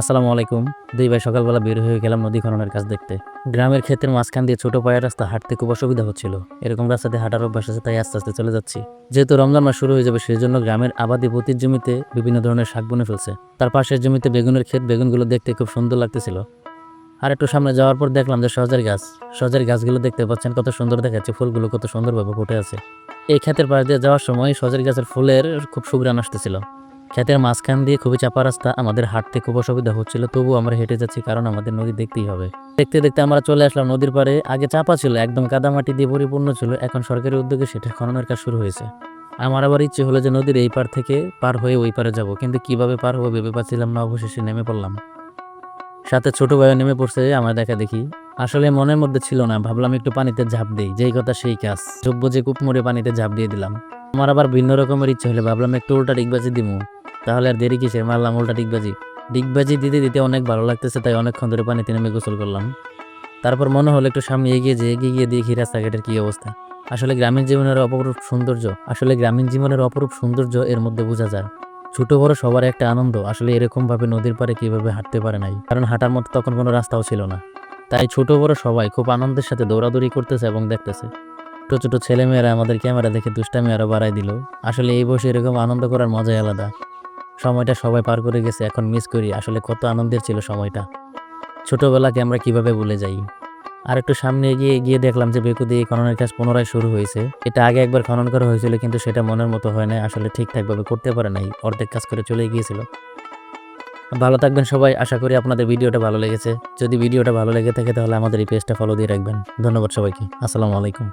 আসসালামু আলাইকুম। দুই ভাই সকালবেলা বের হয়ে গেলাম নদী খননের কাজ দেখতে। গ্রামের ক্ষেতের মাঝখান দিয়ে ছোট পায়ের রাস্তা হাঁটতে খুব অসুবিধা হচ্ছিল। এরকম রাস্তাতে হাঁটার অভ্যাস আছে, তাই আস্তে আস্তে চলে যাচ্ছি। যেহেতু রমজান মাস শুরু হয়ে যাবে সেই জন্য গ্রামের আবাদি পতির জমিতে বিভিন্ন ধরনের শাক বুনে ফেলছে। তার পাশের জমিতে বেগুনের ক্ষেত, বেগুনগুলো দেখতে খুব সুন্দর লাগতেছিল। আর একটু সামনে যাওয়ার পর দেখলাম যে সজের গাছ। সজের গাছগুলো দেখতে পাচ্ছেন কত সুন্দর দেখাচ্ছে, ফুলগুলো কত সুন্দরভাবে ফুটে আছে। এই ক্ষেতের পাশ দিয়ে যাওয়ার সময় সজের গাছের ফুলের খুব সুগ্রান আসতেছিল। ক্ষেতের মাঝখান দিয়ে খুবই চাপা রাস্তা, আমাদের হাঁটতে খুব অসুবিধা হচ্ছিল, তবুও আমরা হেঁটে যাচ্ছি কারণ আমাদের নদী দেখতেই হবে। দেখতে দেখতে আমরা চলে আসলাম নদীর পাড়ে, আগে চাপা ছিল, একদম কাদামাটি দিয়ে পরিপূর্ণ ছিল, এখন সরকারি উদ্যোগে সেটা খননের কাজ শুরু হয়েছে। আমার আবার ইচ্ছে হলো যে নদীর এই পার থেকে পার হয়ে ওই পারে যাব, কিন্তু কীভাবে পার হব ভেবে পাচ্ছিলাম না, অবশেষে নেমে পড়লাম। সাথে ছোট ভাইও নেমে পড়ছে আমার দেখা দেখি। আসলে মনের মধ্যে ছিল না, ভাবলাম একটু পানিতে ঝাঁপ দেই, যেই কথা সেই কাজ। যোগ্য যে কূপ মরে পানিতে ঝাঁপ দিয়ে দিলাম। আমার আবার ভিন্ন রকমের ইচ্ছে হলে ভাবলাম একটু উল্টা ডিগবাজি দিমু। তাহলে আর দেরি কিসের? মারলাম, উল্টা ডিগবাজি। ডিগবাজি দিতে দিতে অনেক ভালো লাগতেছে, তাই অনেকক্ষণ ধরে পানিতে নেমে গোসল করলাম। তারপর মনে হলো একটু সামনে এগিয়ে যে এগিয়ে গিয়ে দেখি রাস্তাঘাটের কি অবস্থা। আসলে গ্রামীণ জীবনের অপরূপ সৌন্দর্য, আসলে গ্রামীণ জীবনের অপরূপ সৌন্দর্য এর মধ্যে বোঝা যায়। ছোট বড় সবার একটা আনন্দ, আসলে এরকম ভাবে নদীর পাড়ে কীভাবে হাঁটতে পারে নাই। কারণ হাঁটার মতো তখন কোনো রাস্তাও ছিল না। তাই ছোট বড় সবাই খুব আনন্দের সাথে দৌড়াদৌড়ি করতেছে এবং দেখতেছে। ছোট ছোট ছেলেমেয়েরা আমাদের ক্যামেরা দেখে দুষ্টামি আরও বাড়াই দিল। আসলে এই বসে এরকম আনন্দ করার মজাই আলাদা। সময়টা সবাই পার করে গেছে, এখন মিস করি। আসলে কত আনন্দের ছিল সময়টা। ছোটবেলাকে আমরা কীভাবে ভুলে যাই? আর একটু সামনে এগিয়ে, গিয়ে দেখলাম যে বেকু দিয়ে খননের কাজ পুনরায় শুরু হয়েছে। এটা আগে একবার খনন করা হয়েছিল, কিন্তু সেটা মনের মতো হয় না আসলে ঠিকঠাকভাবে করতে পারে নাই। অর্ধেক কাজ করে চলে গিয়েছিল। ভালো থাকবেন সবাই, আশা করি আপনাদের ভিডিওটা ভালো লেগেছে। যদি ভিডিওটা ভালো লেগে থাকে, তাহলে আমাদের এই পেজটা ফলো দিয়ে রাখবেন। ধন্যবাদ সবাইকে। আসসালামু আলাইকুম।